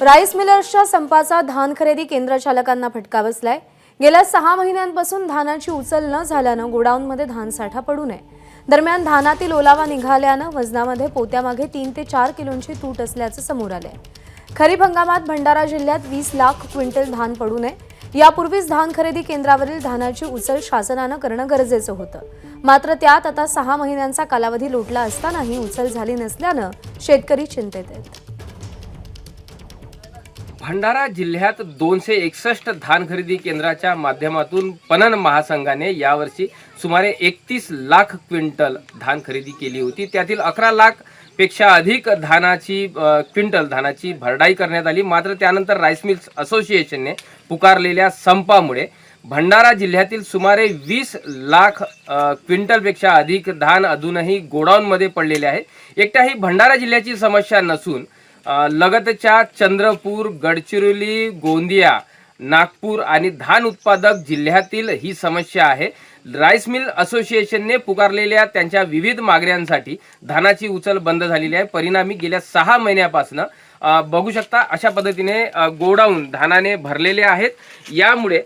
Rice मिलर्सच्या संपाचा धान खरेदी केंद्र चालकांना फटका बसलाय. गेल्या सहा महिन्यांपासून धानाची उचल न झाल्यानं गोडाऊनमध्ये धान साठा पडू नये. दरम्यान धानातील ओलावा निघाल्यानं वजनामध्ये पोत्यामागे तीन ते चार किलोंची तूट असल्याचं समोर आलंय. खरीप हंगामात भंडारा जिल्ह्यात वीस लाख क्विंटल धान पडू नये. यापूर्वीच धान खरेदी केंद्रावरील धानाची उचल शासनानं करणं गरजेचं होतं. मात्र त्यात आता सहा महिन्यांचा कालावधी लोटला असतानाही उचल झाली नसल्यानं शेतकरी चिंतेत आहेत. भंडारा जिल्ह्यात दोनशे एकसष्ट धान खरेदी केंद्राच्या माध्यमातून पणन महासंघाने यावर्षी सुमारे एकतीस लाख क्विंटल धान खरेदी केली होती. त्यातील अकरा लाखपेक्षा अधिक धानाची क्विंटल धानाची भरडाई करण्यात आली. मात्र त्यानंतर राईस मिल्स असोसिएशनने पुकारलेल्या संपामुळे भंडारा जिल्ह्यातील सुमारे वीस लाख क्विंटलपेक्षा अधिक धान अजूनही गोडाऊनमध्ये पडलेले आहे. एकट्या ही भंडारा जिल्ह्याची समस्या नसून लगतच्या चंद्रपूर गडचिरोली गोंदिया नागपूर आणि धान उत्पादक जिल्ह्यातील ही समस्या आहे. राईस मिल असोसिएशनने पुकारलेल्या त्यांच्या विविध मागण्यांसाठी धानाची उचल बंद झालेली आहे. परिणामी गेल्या सहा महिन्यापासून बघू शकता अशा पद्धतीने गोडाऊन धानाने भरलेले आहेत. यामुळे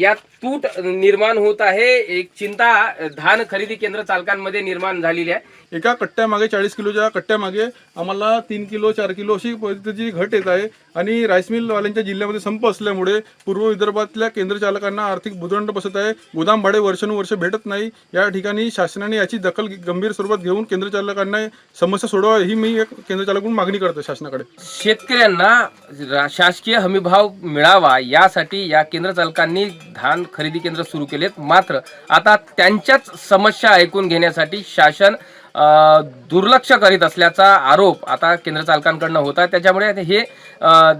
यात तूट निर्माण होत आहे. एक चिंता धान खरेदी केंद्र चालकांमध्ये निर्माण झालेली आहे. एका कट्ट्यामागे चाळीस किलोच्या कट्ट्यामागे आम्हाला तीन किलो चार किलो अशी पद्धतीची घट येत आहे. आणि राईस मिलवाल्यांच्या जिल्ह्यामध्ये संप असल्यामुळे पूर्व विदर्भातल्या केंद्र चालकांना आर्थिक भुदंड बसत आहे. गोदाम भाडे वर्षानुवर्ष भेटत नाही. या ठिकाणी शासनाने याची दखल गंभीर स्वरूपात घेऊन केंद्र चालकांना समस्या सोडवा ही मी एक केंद्र चालकाकडून मागणी करतो शासनाकडे. शेतकऱ्यांना शासकीय हमीभाव मिळावा यासाठी या केंद्र चालकांनी धान खरेदी केंद्र सुरू केलेत. मात्र आता त्यांच्याच समस्या ऐकून घेण्यासाठी शासन दुर्लक्ष करीत असल्याचा आरोप आता केंद्र चालकांकडनं होत आहे. त्याच्यामुळे हे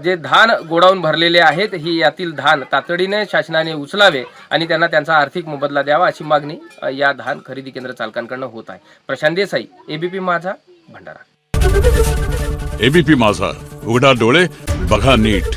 जे धान गोडाऊन भरलेले आहेत ही यातील धान तातडीने शासनाने उचलावे आणि त्यांना त्यांचा आर्थिक मोबदला द्यावा अशी मागणी या धान खरेदी केंद्र चालकांकडनं होत आहे. प्रशांत देसाई एबीपी माझा भंडारा. एबीपी माझा उघडा डोळे बघा नीट.